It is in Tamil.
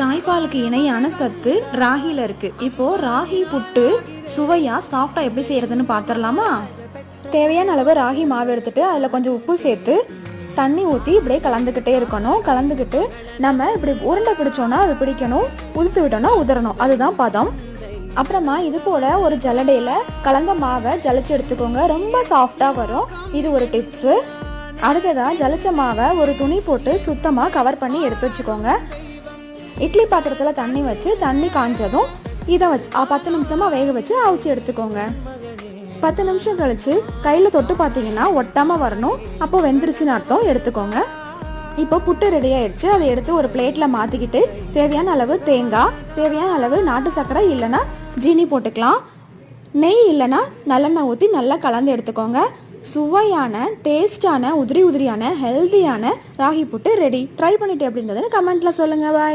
தாய்ப்பாலுக்கு இணையான சத்து ராகில இருக்கு. இப்போ ராகி புட்டு சுவையா சாஃப்டா எப்படி செய்யறதுன்னு பாத்திரலாமா? தேவையான அளவு ராகி மாவு எடுத்துட்டு அதில் கொஞ்சம் உப்பு சேர்த்து தண்ணி ஊற்றி இப்படியே கலந்துக்கிட்டே இருக்கணும். கலந்துக்கிட்டு நம்ம இப்படி உருண்டை பிடிச்சோன்னா அது பிடிக்கணும். உளுத்து விட்டோம்னா உதறணும். அதுதான் பதம். அப்புறமா இது போல ஒரு ஜலடையில் கலந்த மாவை ஜலிச்சு எடுத்துக்கோங்க. ரொம்ப சாஃப்டா வரும். இது ஒரு டிப்ஸு அடுத்ததாக ஜலிச்ச மாவை ஒரு துணி போட்டு சுத்தமாக கவர் பண்ணி எடுத்து வச்சுக்கோங்க. இட்லி பாத்திரத்தில் தண்ணி வச்சு தண்ணி காஞ்சதும் இதை வச்- பத்து நிமிஷமாக வேக வச்சு அவிச்சு எடுத்துக்கோங்க. பத்து நிமிஷம் கழிச்சு கையில் தொட்டு பார்த்தீங்கன்னா ஒட்டாமல் வரணும். அப்போ வெந்துருச்சுன்னு அர்த்தம். எடுத்துக்கோங்க. இப்போ புட்டு ரெடி ஆயிடுச்சு. அதை எடுத்து ஒரு பிளேட்டில் மாற்றிக்கிட்டு தேவையான அளவு தேங்காய் தேவையான அளவு நாட்டு சர்க்கரை இல்லைன்னா ஜீனி போட்டுக்கலாம். நெய் இல்லைன்னா நல்லெண்ணெய் ஊற்றி நல்லா கலந்து எடுத்துக்கோங்க. சுவையான டேஸ்டான உதிரி உதிரியான ஹெல்தியான ராகி புட்டு ரெடி ட்ரை பண்ணிட்டு இருந்ததுன்னு கமெண்ட்டில் சொல்லுங்கள் பாய்